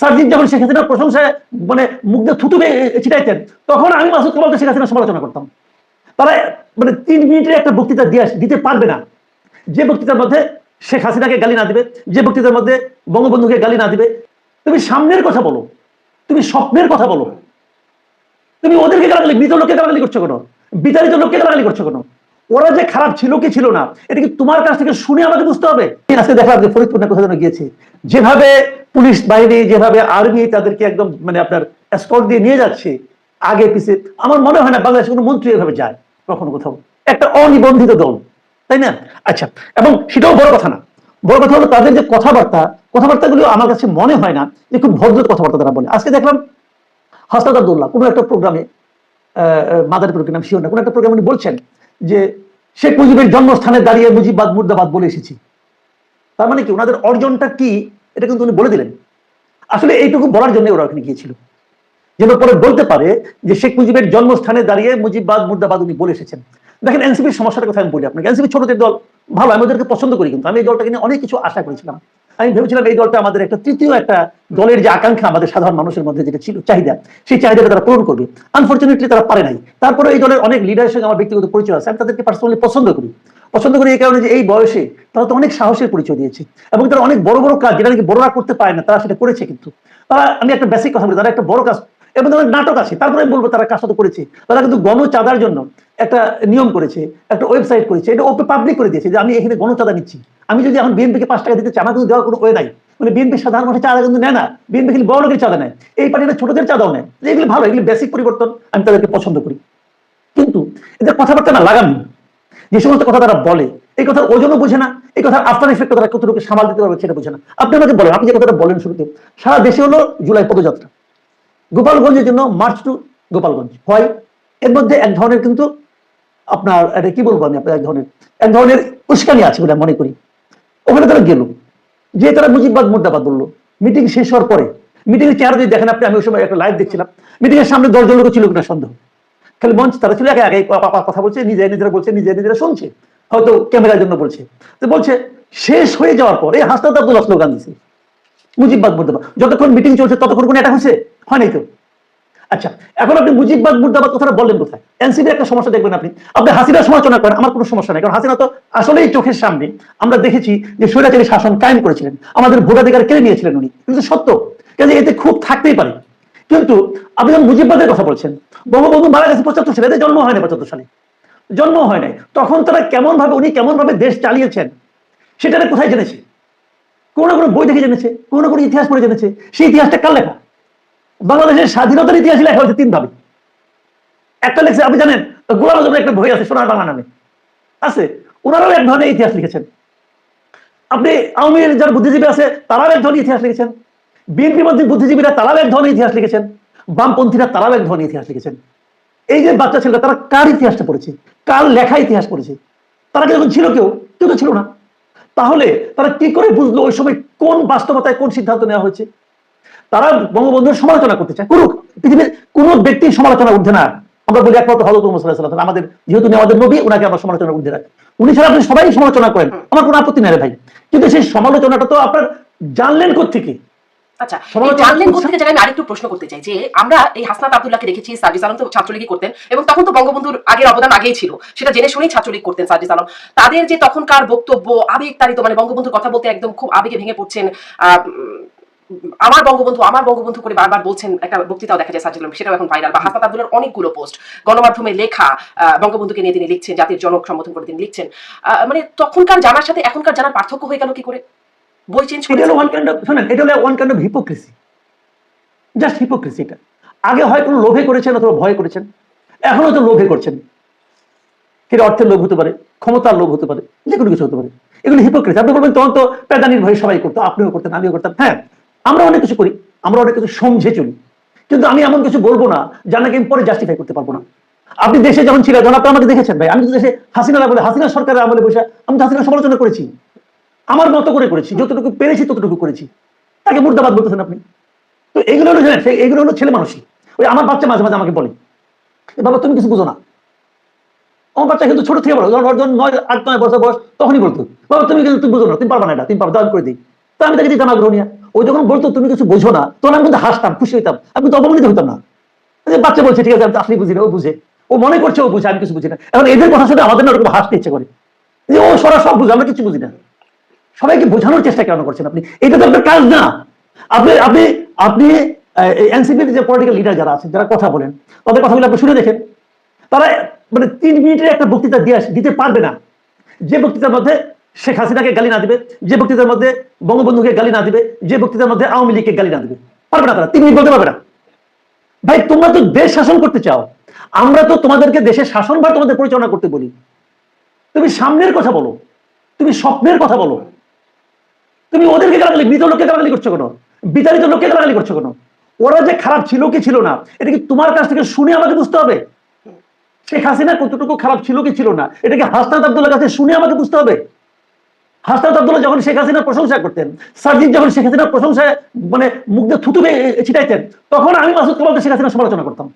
সার্জিৎ যখন শেখ হাসিনার প্রশংসায় মানে মুখ দিয়ে থুতু ছিটাইতেন, তখন আমি মাসুদ কামালকে শেখ হাসিনার সমালোচনা করতাম। তারা মানে তিন মিনিটের একটা বক্তৃতা দিয়ে দিতে পারবে না। যে বক্তৃতার মধ্যে শেখ হাসিনাকে গালি না দিবে, যে বক্তৃতার মধ্যে বঙ্গবন্ধুকে গালি না দিবে, তুমি সামনের কথা বলো, তুমি স্বপ্নের কথা বলো। তুমি ওদেরকে গালাগালি, মৃত লোককে গালাগালি করছ কেন? বিতাড়িত লোককে গালাগালি করছ কেন? ওরা যে খারাপ ছিল কি ছিল না, এটা কি তোমার কাছ থেকে শুনে আমাকে বুঝতে হবে? আজকে দেখলাম যে ফরিদপুর না কোথাও গিয়েছে। যেভাবে পুলিশ বাহিনী, যেভাবে আর্মি তাদেরকে একদম মানে আপনার স্কট দিয়ে নিয়ে যাচ্ছে, আগে পিছে, আমার মনে হয় না বাংলাদেশের কোনো মন্ত্রী এভাবে যায়, কখনো কোথাও। একটা অনিবন্ধিত দল, তাই না? আচ্ছা এবং সেটাও বড় কথা না। বড় কথা হলো তাদের যে কথাবার্তা, কথাবার্তাগুলো আমার কাছে মনে হয় না যে খুব ভদ্র কথাবার্তা তারা বলে। আজকে দেখলাম হাসনাত আব্দুল্লাহ কোনো একটা প্রোগ্রামে মাদারীপুর নাম শিওর না, কোনো একটা প্রোগ্রামে উনি বলছেন যে শেখ মুজিবের জন্মস্থানে দাঁড়িয়ে মুজিববাদ, মুর্দাবাদ বলে এসেছি। তার মানে কি? ওনাদের অর্জনটা কি? এটা কিন্তু উনি বলে দিলেন। আসলে এইটুকু বলার জন্য ওরা ওখানে গিয়েছিল। যেন পরে বলতে পারে যে শেখ মুজিবের জন্মস্থানে দাঁড়িয়ে মুজিববাদ, মুর্দাবাদ উনি বলে এসেছেন। দেখেন, এনসিপির সমস্যাটার কথা আমি বলি আপনাকে। এনসিপি ছোটদের দল, ভালো, আমি ওদেরকে পছন্দ করি কিন্তু। আমি এই দলটাকে নিয়ে অনেক কিছু আশা করেছিলাম। আমি ভেবেছিলাম এই দলটা আমাদের একটা তৃতীয় একটা দলের যে আকাঙ্ক্ষা আমাদের সাধারণ মানুষের মধ্যে যেটা ছিল, চাহিদা, সেই চাহিদাটা তারা পূরণ করবে। আনফর্চুনেটলি তারা পারে নাই। তারপরে এই দলের অনেক লিডারের সঙ্গে আমার ব্যক্তিগত পরিচয় আছে। আমি তাদেরকে পার্সোনালি পছন্দ করি। পছন্দ করি এই কারণে যে এই বয়সে তারা তো অনেক সাহসের পরিচয় দিয়েছে এবং তারা অনেক বড় বড় কাজ যেটা নাকি বড়রা করতে পারে না, তারা সেটা করেছে কিন্তু। তারা, আমি একটা বেসিক কথা বলি, তারা একটা বড় কাজ এবং তাদের নাটক আছে। তারপরে আমি বলব তারা কাজটা তো করেছে। তারা কিন্তু গণচাঁদার জন্য একটা নিয়ম করেছে, একটা ওয়েবসাইট করেছে, এটা ওপে পাবলিক করে দিয়েছে যে আমি এখানে গণচাঁদা নিচ্ছি। আমি যদি এখন বিএনপিকে পাঁচ টাকা দিতে চাই, আমার কিন্তু দেওয়ার কোনো ওয়ে নাই। মানে বিএনপি সাধারণ মানুষের চাঁদা কিন্তু নেয় না। বিএনপি খালি বড় লোকের চাঁদা নেয়। এই পার্টিটা ছোটদের চাঁদাও নেয়। এগুলি ভালো, এগুলি বেসিক পরিবর্তন, আমি তাদেরকে পছন্দ করি। কিন্তু এদের কথাবার্তা না লাগামি যে সমস্ত কথা তারা বলে, এই কথার ওজনও বোঝে না। এই কথার আফটার এফেক্ট তারা কতটুকু সামাল দিতে পারবে সেটা বোঝে না। আপনি আমাকে বলেন, আপনি যে কথাটা বলেন শুরুতে, সারা দেশে হলো জুলাই পদযাত্রা। গোপালগঞ্জের জন্য মার্চ টু গোপালগঞ্জ। হয় এর মধ্যে এক ধরনের কিন্তু আপনার এটা কি বলব আমি আপনার এক ধরনের এক ধরনের উস্কানি আছে বলে মনে করি। ওখানে তারা গেল। যে তারা মুজিববাদ মুর্দাবাদ বলল। মিটিং শেষ হওয়ার পরে মিটিং এর চেহারা যদি দেখেন আপনি, আমি ওই সময় একটা লাইভ দেখছিলাম। মিটিং এর সামনে দশজন লোক ছিল কিনা সন্দেহ। খালি মঞ্চ, তারা ছিল একে আগে কথা বলছে নিজে নিজেরা বলছে নিজে নিজেরা শুনছে। হয়তো ক্যামেরার জন্য বলছে। তো বলছে, শেষ হয়ে যাওয়ার পরে হাসনাত আব্দুল্লাহ স্লোগান দিছে। মুজিববাদ মুর্দাবাদ। যতক্ষণ মিটিং চলছে, ততক্ষণ কোনো এটা হয়েছে হয় নাই তো? আচ্ছা এখন আপনি মুজিববাদ মুর্দাবাদ কথাটা বললেন কোথায়? এনসিপি একটা সমস্যা দেখবেন আপনি। আপনি হাসিনার সমালোচনা করেন, আমার কোনো সমস্যা নেই, কারণ হাসিনা তো আসলেই চোখের সামনে। আমরা দেখেছি যে স্বৈরাচারী শাসন কায়েম করেছিলেন। আমাদের ভোটাধিকার কেড়ে নিয়েছিলেন উনি। কিন্তু সত্য। কাজে এতে খুব থাকতেই পারে। কিন্তু আপনি যখন মুজিববাদের কথা বলছেন, বঙ্গবন্ধু মারা গেছে পঁচাত্তর সালে, এদের জন্ম হয় না পঁচাত্তর সালে। জন্ম হয় নাই। তখন তারা কেমন ভাবে উনি কেমন ভাবে দেশ চালিয়েছেন, সেটা কোথায় জেনেছে? কোনো কোনো বই দেখে জেনেছে, কোনো না কোনো ইতিহাস পড়ে জেনেছে। সেই ইতিহাসটা কার লেখা? বাংলাদেশের স্বাধীনতার ইতিহাস লেখা হয়েছে তিন ভাবে একটা লেখছে, আপনি জানেন, গোলাম আজমের একটা বই আছে সোনার বাংলা নামে। আছে। ওনারাও এক ধরনের ইতিহাস লিখেছেন। আপনি আওয়ামী যারা বুদ্ধিজীবী আছে, তারাও এক ধরনের ইতিহাস লিখেছেন। বিএনপির মধ্যে বুদ্ধিজীবীরা তারাও এক ধরনের ইতিহাস লিখেছেন। বামপন্থীরা তারাও এক ধরনের ইতিহাস লিখেছেন। এই যে বাচ্চা ছেলেরা তারা কার ইতিহাসটা পড়েছে? কার লেখা ইতিহাস পড়েছে? তারা যখন ছিল কেউ? কেউ তো ছিল না। তাহলে তারা কি করে বুঝলো ওই সময় কোন বাস্তবতায় কোন সিদ্ধান্ত নেওয়া হয়েছে? তারা বঙ্গবন্ধুর সমালোচনা করতে চায়। করুক, পৃথিবীর কোন ব্যক্তির সমালোচনা উঠে না। আমরা বলি একমাত্র হজরত মুসাল্লাহ আমাদের যেহেতু আমাদের নবী ওনাকে আমরা সমালোচনা উঠে রাখি। উনি ছাড়া আপনি সবাই সমালোচনা করেন। আমার কোনো আপত্তি নেই ভাই। কিন্তু সেই সমালোচনাটা তো আপনার জানলেন কোথেকে আচ্ছা জানলেন করছে- কোথেকে আমি আরেকটু প্রশ্ন করতে চাই যে আমরা এই হাসনাত আব্দুল্লাহকে দেখেছি সার্জিস আলম তো ছাত্রলীগই করতেন এবং তখন তো বঙ্গবন্ধুর আগের অবদান আগেই ছিল সেটা জেনে শুনেই ছাত্রলীগ করতেন সার্জিস আলম। তাদের যে তখনকার বক্তব্য আবেগ তাড়িত মানে বঙ্গবন্ধুর কথা বলতে একদম খুব আবেগে ভেঙে পড়ছেন আমার বঙ্গবন্ধু আমার বঙ্গবন্ধু করে বারবার বলছেন একটা বক্তৃতাও দেখা যায় সেটাও এখন ভাইরাল বা হাসনাত আব্দুল্লাহর অনেকগুলো পোস্ট গণমাধ্যমে লেখা আহ, বঙ্গবন্ধুকে নিয়ে তিনি লিখছেন জাতির জনক সম্বোধন করে তিনি লিখছেন। আহ, মানে তখনকার জানার সাথে এখনকার জানার পার্থক্য হয়ে গেল কি করে? বই চেঞ্জ এটা হলো ওয়ান কাইন্ড অফ শোনেন এটা হলো one kind of hypocrisy just hypocrisy এটা। আগে হয় কোনো লোভে করেছেন অথবা ভয় করেছেন। এখনও তো লোভে করছেন। কিন্তু অর্থের লোভ হতে পারে ক্ষমতার লোভ হতে পারে যে কোনো কিছু হতে পারে। এগুলো হিপোক্রেসি আপনি বলবেন তখন তো প্যাদানির ভয়ে সবাই করতো আপনিও করতেন আমিও করতাম। হ্যাঁ আমরা অনেক কিছু করি আমরা অনেক কিছু সমঝে চলি। কিন্তু আমি এমন কিছু বলব না যা নাকি আমি পরে জাস্টিফাই করতে পারব না। আপনি দেশে যখন ছিলেন তখন আপনি আমাকে দেখেছেন ভাই আমি তো দেশে হাসিনা বলে হাসিনা সরকারের আমলে বসে আমি তো হাসিনা সমালোচনা করেছি। আমার মতো করে করেছি, যতটুকু পেরেছি ততটুকু করেছি। তাকে মুর্দাবাদ বলতেছেন আপনি। তো এগুলো হলো জানেন এগুলো হলো ছেলে মানুষই। ওই আমার বাচ্চা মাঝে মাঝে আমাকে বলে বাবা, তুমি কিছু বুঝো না। আমার বাচ্চা কিন্তু ছোট থেকে বলো যখন নয়, আট, নয় বছর বয়স, তখনই বলতো, বাবা, তুমি কিন্তু তুমি বুঝো না, তুমি পারবা না এটা, তুমি পারবা দান করে দিই। তা আমি তাকে দিতাম আগ্রহ নিয়ে। ও যখন বলতো, তুমি কিছু বোঝো না, তখন আমি কিন্তু হাসতাম, খুশি হইতাম। আমি কিন্তু অপমানিত হইতাম না। যে বাচ্চা বলছে, ঠিক আছে, আমি তো আসলেই বুঝি না, ও বুঝে। ও মনে করছে ও বুঝে, আমি কিছু বুঝি না। এখন এদের কথা শুনে আমাদের না ওরকম হাসতে ইচ্ছে করে। যে ও সরা সব বুঝে, আমরা কিছু বুঝি না। সবাইকে বোঝানোর চেষ্টা কেন করছেন আপনি? এটা তো আপনার কাজ না। আপনি আপনি আপনি এনসিপির যে পলিটিক্যাল লিডার যারা আছেন, যারা কথা বলেন, তাদের কথাগুলো আপনি শুনে দেখেন। তারা মানে তিন মিনিটের একটা বক্তৃতা দিয়ে দিতে পারবে না। যে বক্তৃতার মধ্যে শেখ হাসিনাকে গালি না দিবে, যে বক্তৃতার মধ্যে বঙ্গবন্ধুকে গালি না দিবে, যে বক্তৃতার মধ্যে আওয়ামী লীগকে গালি না দিবে, পারবে না তারা, তিন মিনিট বলতে পারবে না। ভাই, তোমরা তো দেশ শাসন করতে চাও। আমরা তো তোমাদেরকে দেশের শাসনভার তোমাদের পরিচালনা করতে বলি। তুমি সামনের কথা বলো। তুমি স্বপ্নের কথা বলো। তুমি ওদেরকে গালাগালি, মৃত লোককে গালাগালি করছ কেন? বিতাড়িত লোককে গালাগালি করছ কেন? ওরা যে খারাপ ছিল কি ছিল না, এটা কি তোমার কাছ থেকে শুনে আমাকে বুঝতে হবে? শেখ হাসিনা কতটুকু খারাপ ছিল কি ছিল না এটাকে হাসনাত আব্দুল্লাহ কাছে শুনে আমাকে বুঝতে হবে? হাসনাত আব্দুল্লাহ যখন শেখ হাসিনার প্রশংসা করতেন সার্জিদ যখন শেখ হাসিনার প্রশংসায় মানে দিয়ে থুতু ছিটাইতেন, তখন আমি মাসুদ কামালকে শেখ হাসিনার সমালোচনা করতাম।